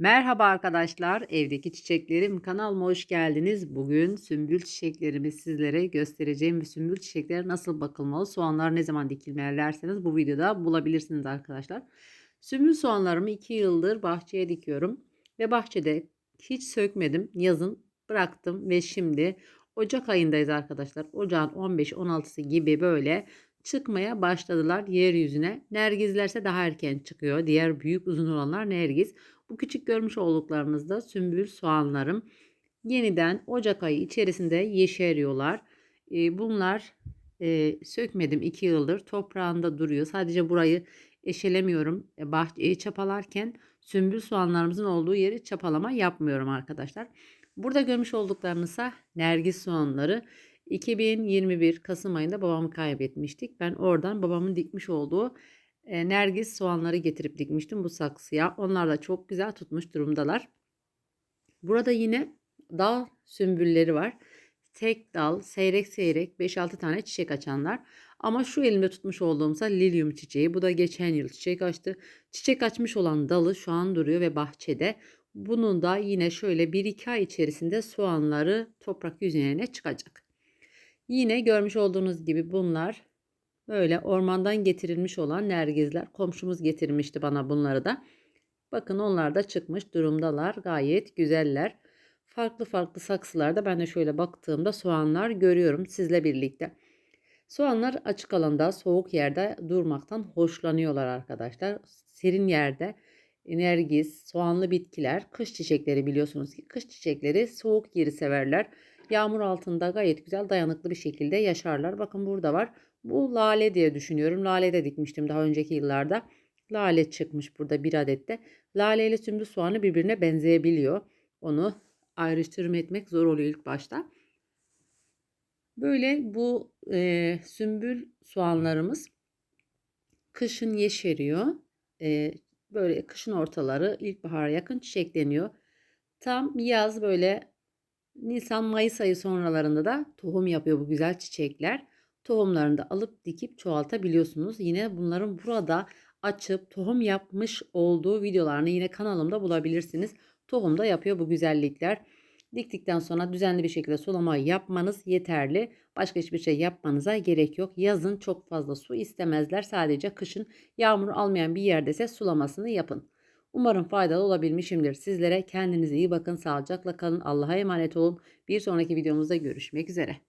Merhaba arkadaşlar, evdeki çiçeklerim kanalıma hoş geldiniz. Bugün sümbül çiçeklerimi sizlere göstereceğim ve sümbül çiçekler nasıl bakılmalı, soğanlar ne zaman dikilmeli derseniz bu videoda bulabilirsiniz arkadaşlar. Sümbül soğanlarımı 2 yıldır bahçeye dikiyorum ve bahçede hiç sökmedim. Yazın bıraktım ve şimdi Ocak ayındayız arkadaşlar. Ocağın 15-16'sı gibi böyle çıkmaya başladılar yeryüzüne. Nergizlerse daha erken çıkıyor. Diğer büyük uzun olanlar nergiz. Bu küçük görmüş olduklarınızda sümbül soğanlarım. Yeniden Ocak ayı içerisinde yeşeriyorlar. E, bunlar e, sökmedim 2 yıldır. Toprağında duruyor. Sadece burayı eşelemiyorum. E, bahçeyi çapalarken sümbül soğanlarımızın olduğu yeri çapalama yapmıyorum arkadaşlar. Burada görmüş olduklarınızsa nergis soğanları. 2021 Kasım ayında babamı kaybetmiştik. Ben oradan babamın dikmiş olduğu e, nergis soğanları getirip dikmiştim bu saksıya. Onlar da çok güzel tutmuş durumdalar. Burada yine dal sümbülleri var. Tek dal, seyrek seyrek 5-6 tane çiçek açanlar. Ama şu elimde tutmuş olduğumsa lilyum çiçeği. Bu da geçen yıl çiçek açtı. Çiçek açmış olan dalı şu an duruyor ve bahçede. Bunun da yine şöyle 1-2 ay içerisinde soğanları toprak yüzeyine çıkacak. Yine görmüş olduğunuz gibi bunlar böyle ormandan getirilmiş olan nergizler. Komşumuz getirmişti bana bunları da. Bakın onlar da çıkmış durumdalar. Gayet güzeller. Farklı farklı saksılarda ben de şöyle baktığımda soğanlar görüyorum sizle birlikte. Soğanlar açık alanda, soğuk yerde durmaktan hoşlanıyorlar arkadaşlar. Serin yerde nergis, soğanlı bitkiler, kış çiçekleri biliyorsunuz ki kış çiçekleri soğuk yeri severler. Yağmur altında gayet güzel dayanıklı bir şekilde yaşarlar. Bakın burada var. Bu lale diye düşünüyorum. Lale de dikmiştim daha önceki yıllarda. Lale çıkmış burada bir adette. Lale ile sümbül soğanı birbirine benzeyebiliyor. Onu ayrıştırma etmek zor oluyor ilk başta. Böyle bu e, sümbül soğanlarımız kışın yeşeriyor. E, böyle kışın ortaları ilkbahara yakın çiçekleniyor. Tam yaz böyle Nisan-Mayıs ayı sonralarında da tohum yapıyor bu güzel çiçekler. Tohumlarını da alıp dikip çoğaltabiliyorsunuz. Yine bunların burada açıp tohum yapmış olduğu videolarını yine kanalımda bulabilirsiniz. Tohum da yapıyor bu güzellikler. Diktikten sonra düzenli bir şekilde sulama yapmanız yeterli. Başka hiçbir şey yapmanıza gerek yok. Yazın çok fazla su istemezler. Sadece kışın yağmur almayan bir yerdese sulamasını yapın. Umarım faydalı olabilmişimdir. Sizlere kendinize iyi bakın. Sağlıcakla kalın. Allah'a emanet olun. Bir sonraki videomuzda görüşmek üzere.